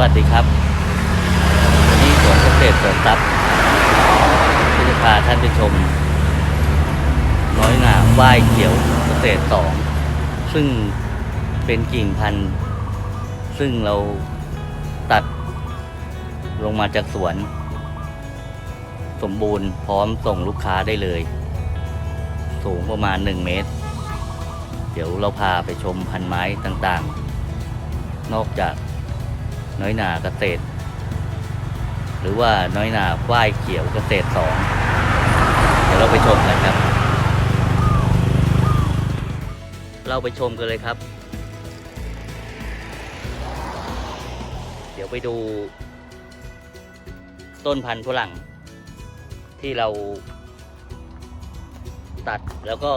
วัสดีครับวันนี้สวนเกษตรสริมทรัพย์ที่จะพาท่านไปชม น้อยหนาว่ายเขียวเกษตรสองซึ่งเป็นกิ่งพันธุ์ซึ่งเราตัดลงมาจากสวน สมบูรณ์พร้อมส่งลูกค้าได้เลย สูงประมาณ 1 เมตร เดี๋ยวเราพาไปชมพันไม้ต่างๆ นอกจาก น้อยหนาเกษตร หรือว่าน้อยหนาฝ้ายเขียวเกษตรสองเดี๋ยวเราไปชมกันครับ เราไปชมกันเลยครับ เดี๋ยวไปดู ต้นพันธุ์ฝรั่ง ที่เราตัดแล้วก็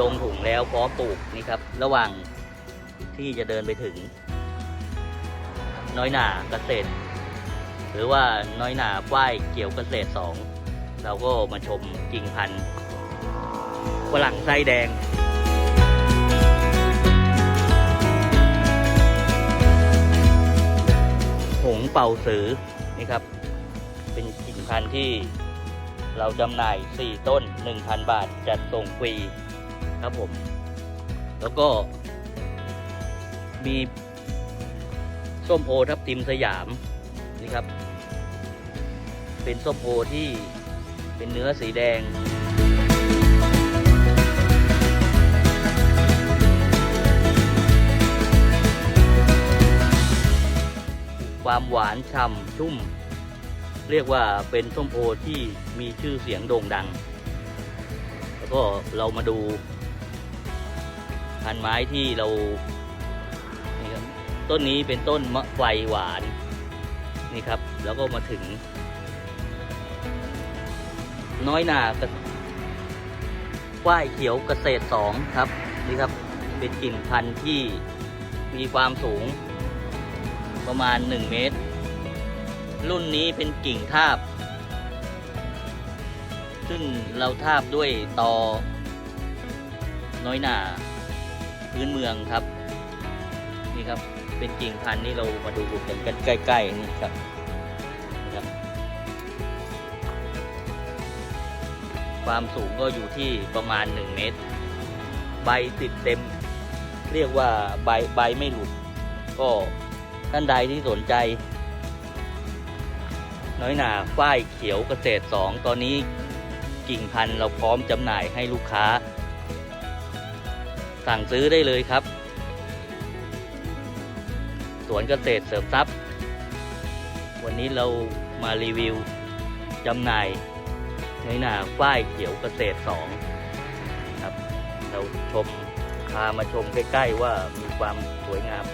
ลงถุงแล้วพร้อมปลูกนี่ครับ ระหว่างที่จะเดินไปถึง น้อยหนาเกษตร หรือว่าน้อยหนาฝ้ายเกี่ยวเกษตรสองเราก็มาชมกิ่งพันธุ์ฝรั่งไส้แดงหงเป่าสือนี่ครับ เป็นกิ่งพันธุ์ที่เราจำหน่าย 4 ต้น 1,000 บาทจัดส่งฟรีครับผม แล้วก็มี ส้มโอทับทิมสยามนี่ครับ เป็นส้มโอที่เป็นเนื้อสีแดง ความหวานฉ่ำชุ่ม เรียกว่าเป็นส้มโอที่มีชื่อเสียงโด่งดัง แล้วก็เรามาดูพันไม้ที่เรา ต้นนี้เป็นต้นมะไฟหวาน นี่ครับ แล้วก็มาถึง น้อยหนาฝ้ายเขียวเกษตรสองครับ นี่ครับ เป็นกิ่งพันธุ์ที่มีความสูง ประมาณ 1 เมตร รุ่นนี้เป็นกิ่งทาบ ซึ่งเราทาบด้วยตอ น้อยหนาพื้นเมืองครับ นี่ครับ เป็นกิ่งพันธุ์นี่เรามาดูกันกันใกล้ๆนี่ครับครับ ความสูงก็อยู่ที่ประมาณ 1 เมตร ใบติดเต็ม เรียกว่าใบใบไม่หลุด ก็ท่านใดที่สนใจ น้อยหนาฝ้ายเขียวเกษตรสองตอนนี้กิ่งพันธุ์เราพร้อมจำหน่ายให้ลูกค้า สั่งซื้อได้เลยครับ สวนเกษตรเสริมทรัพย์ วันนี้เรามารีวิวจำหน่ายในหนาฝ้ายเขียวเกษตรสองครับ เราชมพามาชมใกล้ ๆ ว่ามีความสวยงาม